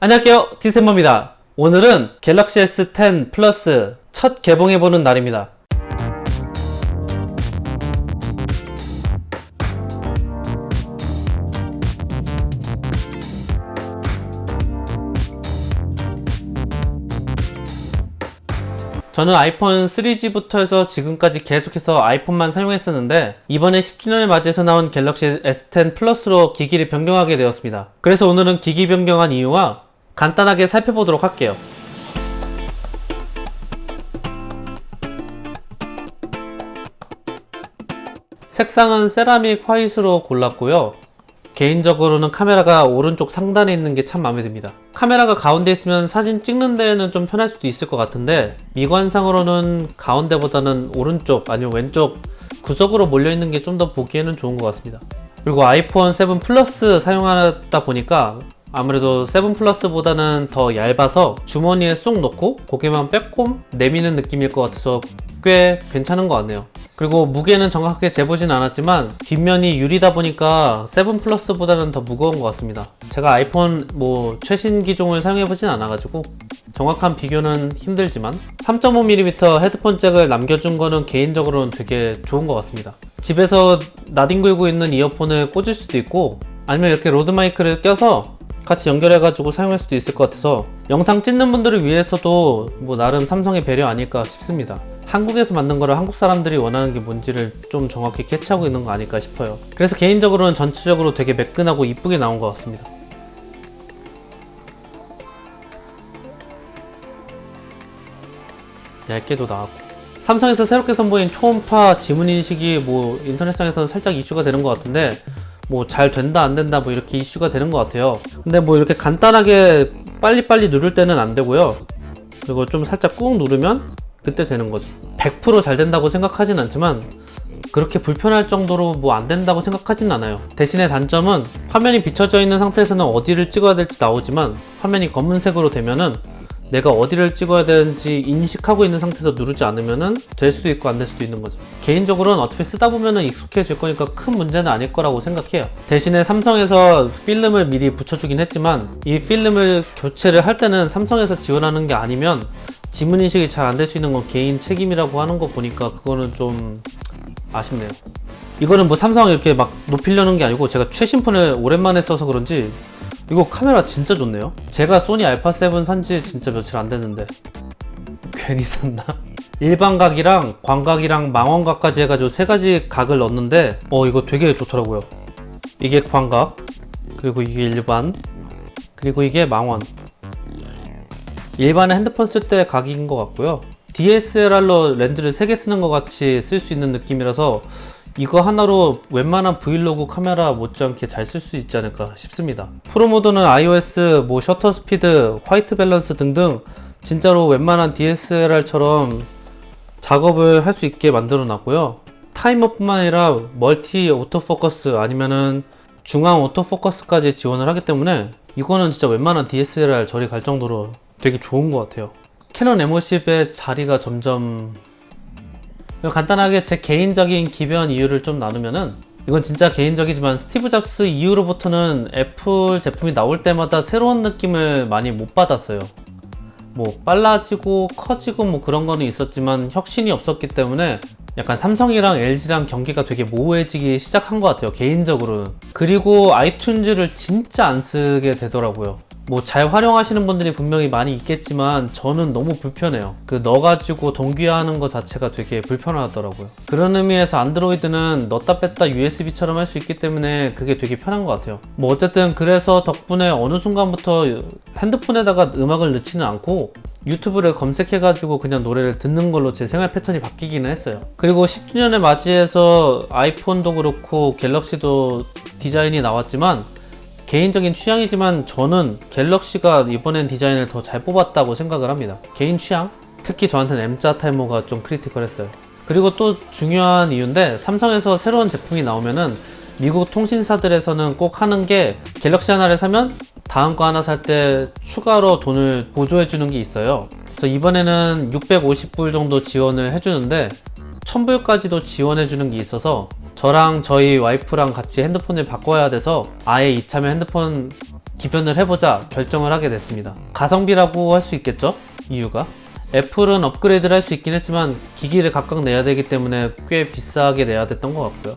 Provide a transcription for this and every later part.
안녕하세요. 디셈버입니다. 오늘은 갤럭시 S10 플러스 첫 개봉해보는 날입니다. 저는 아이폰 3G부터 해서 지금까지 계속해서 아이폰만 사용했었는데 이번에 10주년을 맞이해서 나온 갤럭시 S10 플러스로 기기를 변경하게 되었습니다. 그래서 오늘은 기기 변경한 이유와 간단하게 살펴보도록 할게요. 색상은 세라믹 화이트로 골랐고요. 개인적으로는 카메라가 오른쪽 상단에 있는 게 참 마음에 듭니다. 카메라가 가운데 있으면 사진 찍는 데는 좀 편할 수도 있을 것 같은데 미관상으로는 가운데보다는 오른쪽 아니면 왼쪽 구석으로 몰려 있는 게 좀 더 보기에는 좋은 것 같습니다. 그리고 아이폰 7 플러스 사용하다 보니까 아무래도 7 플러스보다는 더 얇아서 주머니에 쏙 넣고 고개만 빼꼼 내미는 느낌일 것 같아서 꽤 괜찮은 것 같네요. 그리고 무게는 정확하게 재보진 않았지만 뒷면이 유리다 보니까 7 플러스보다는 더 무거운 것 같습니다. 제가 아이폰 뭐 최신 기종을 사용해보진 않아가지고 정확한 비교는 힘들지만 3.5mm 헤드폰 잭을 남겨준 거는 개인적으로는 되게 좋은 것 같습니다. 집에서 나뒹 굴고 있는 이어폰을 꽂을 수도 있고 아니면 이렇게 로드 마이크를 껴서 같이 연결해가지고 사용할 수도 있을 것 같아서 영상 찍는 분들을 위해서도 뭐 나름 삼성의 배려 아닐까 싶습니다. 한국에서 만든 거를 한국 사람들이 원하는 게 뭔지를 좀 정확히 캐치하고 있는 거 아닐까 싶어요. 그래서 개인적으로는 전체적으로 되게 매끈하고 이쁘게 나온 것 같습니다. 얇게도 나왔고 삼성에서 새롭게 선보인 초음파 지문 인식이 뭐 인터넷상에서는 살짝 이슈가 되는 것 같은데 뭐 잘 된다 안 된다 뭐 이렇게 이슈가 되는 것 같아요. 근데 뭐 이렇게 간단하게 빨리빨리 누를 때는 안 되고요. 그리고 좀 살짝 꾹 누르면 그때 되는 거죠. 100%잘 된다고 생각하진 않지만 그렇게 불편할 정도로 뭐 안 된다고 생각하진 않아요. 대신에 단점은 화면이 비춰져 있는 상태에서는 어디를 찍어야 될지 나오지만 화면이 검은색으로 되면은 내가 어디를 찍어야 되는지 인식하고 있는 상태에서 누르지 않으면은 될 수도 있고 안 될 수도 있는 거죠. 개인적으로는 어차피 쓰다 보면은 익숙해질 거니까 큰 문제는 아닐 거라고 생각해요. 대신에 삼성에서 필름을 미리 붙여주긴 했지만 이 필름을 교체를 할 때는 삼성에서 지원하는 게 아니면 지문 인식이 잘 안 될 수 있는 건 개인 책임이라고 하는 거 보니까 그거는 좀 아쉽네요. 이거는 뭐 삼성 이렇게 막 높이려는 게 아니고 제가 최신 폰을 오랜만에 써서 그런지 이거 카메라 진짜 좋네요. 제가 소니 알파 7 산지 진짜 며칠 안 됐는데 괜히 샀나? 일반 각이랑 광각이랑 망원각까지 해가지고 세 가지 각을 넣었는데 어 이거 되게 좋더라고요. 이게 광각 그리고 이게 일반 그리고 이게 망원 일반 핸드폰 쓸 때 각인 것 같고요. DSLR로 렌즈를 3개 쓰는 것 같이 쓸 수 있는 느낌이라서 이거 하나로 웬만한 브이로그 카메라 못지않게 잘 쓸 수 있지 않을까 싶습니다. 프로 모드는 iOS, 뭐 셔터 스피드, 화이트 밸런스 등등 진짜로 웬만한 DSLR처럼 작업을 할 수 있게 만들어 놨고요. 타이머뿐만 아니라 멀티 오토포커스 아니면은 중앙 오토포커스까지 지원을 하기 때문에 이거는 진짜 웬만한 DSLR 저리 갈 정도로 되게 좋은 것 같아요. 캐논 M50의 자리가 점점 간단하게 제 개인적인 기변 이유를 좀 나누면은 이건 진짜 개인적이지만 스티브 잡스 이후로부터는 애플 제품이 나올 때마다 새로운 느낌을 많이 못 받았어요. 뭐 빨라지고 커지고 뭐 그런 거는 있었지만 혁신이 없었기 때문에 약간 삼성이랑 LG랑 경기가 되게 모호해지기 시작한 것 같아요 개인적으로는 그리고 아이튠즈를 진짜 안 쓰게 되더라고요 뭐 잘 활용하시는 분들이 분명히 많이 있겠지만 저는 너무 불편해요. 그 넣어가지고 동기화하는 것 자체가 되게 불편하더라고요. 그런 의미에서 안드로이드는 넣었다 뺐다 USB처럼 할 수 있기 때문에 그게 되게 편한 것 같아요. 뭐 어쨌든 그래서 덕분에 어느 순간부터 핸드폰에다가 음악을 넣지는 않고 유튜브를 검색해가지고 그냥 노래를 듣는 걸로 제 생활 패턴이 바뀌기는 했어요. 그리고 10주년을 맞이해서 아이폰도 그렇고 갤럭시도 디자인이 나왔지만 개인적인 취향이지만 저는 갤럭시가 이번엔 디자인을 더 잘 뽑았다고 생각을 합니다. 개인 취향? 특히 저한테는 M자 탈모가 좀 크리티컬했어요. 그리고 또 중요한 이유인데 삼성에서 새로운 제품이 나오면은 미국 통신사들에서는 꼭 하는 게 갤럭시 하나를 사면 다음 거 하나 살 때 추가로 돈을 보조해 주는 게 있어요. 그래서 이번에는 650불 정도 지원을 해주는데 1000불까지도 지원해 주는 게 있어서 저랑 저희 와이프랑 같이 핸드폰을 바꿔야 돼서 아예 이참에 핸드폰 기변을 해보자 결정을 하게 됐습니다. 가성비라고 할 수 있겠죠? 이유가? 애플은 업그레이드를 할 수 있긴 했지만 기기를 각각 내야 되기 때문에 꽤 비싸게 내야 됐던 것 같고요.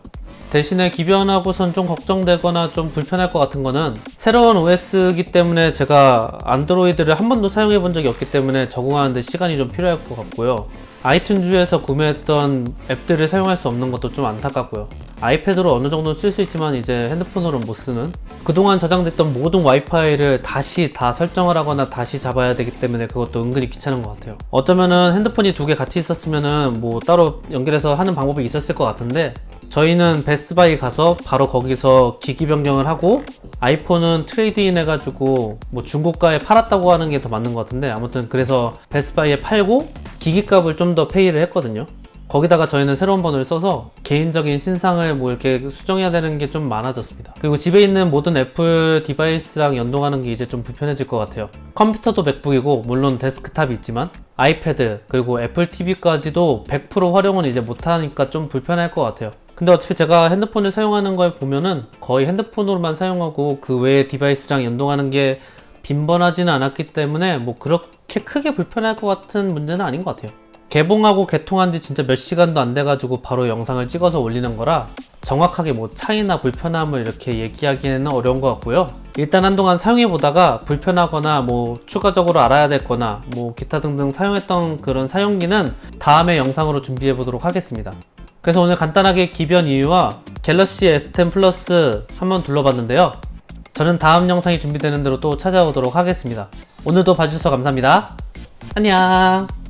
대신에 기변하고선 좀 걱정되거나 좀 불편할 것 같은 거는 새로운 OS이기 때문에 제가 안드로이드를 한 번도 사용해 본 적이 없기 때문에 적응하는데 시간이 좀 필요할 것 같고요. 아이튠즈에서 구매했던 앱들을 사용할 수 없는 것도 좀 안타깝고요. 아이패드로 어느 정도 쓸 수 있지만 이제 핸드폰으로는 못 쓰는 그동안 저장됐던 모든 와이파이를 다시 다 설정을 하거나 다시 잡아야 되기 때문에 그것도 은근히 귀찮은 것 같아요. 어쩌면은 핸드폰이 두 개 같이 있었으면은 뭐 따로 연결해서 하는 방법이 있었을 것 같은데 저희는 베스트바이 가서 바로 거기서 기기 변경을 하고 아이폰은 트레이드인 해가지고 뭐 중고가에 팔았다고 하는 게 더 맞는 것 같은데 아무튼 그래서 베스트바이에 팔고 기기값을 좀 더 페이를 했거든요. 거기다가 저희는 새로운 번호를 써서 개인적인 신상을 뭐 이렇게 수정해야 되는 게 좀 많아졌습니다. 그리고 집에 있는 모든 애플 디바이스랑 연동하는 게 이제 좀 불편해질 것 같아요. 컴퓨터도 맥북이고 물론 데스크탑이 있지만 아이패드 그리고 애플 TV까지도 100% 활용은 이제 못하니까 좀 불편할 것 같아요. 근데 어차피 제가 핸드폰을 사용하는 걸 보면은 거의 핸드폰으로만 사용하고 그 외에 디바이스랑 연동하는 게 빈번하지는 않았기 때문에 뭐 그렇게 크게 불편할 것 같은 문제는 아닌 것 같아요. 개봉하고 개통한 지 진짜 몇 시간도 안 돼가지고 바로 영상을 찍어서 올리는 거라 정확하게 뭐 차이나 불편함을 이렇게 얘기하기에는 어려운 것 같고요. 일단 한동안 사용해 보다가 불편하거나 뭐 추가적으로 알아야 될 거나 뭐 기타 등등 사용했던 그런 사용기는 다음에 영상으로 준비해 보도록 하겠습니다. 그래서 오늘 간단하게 기변 이유와 갤럭시 S10 플러스 한번 둘러봤는데요. 저는 다음 영상이 준비되는 대로 또 찾아오도록 하겠습니다. 오늘도 봐주셔서 감사합니다. 안녕!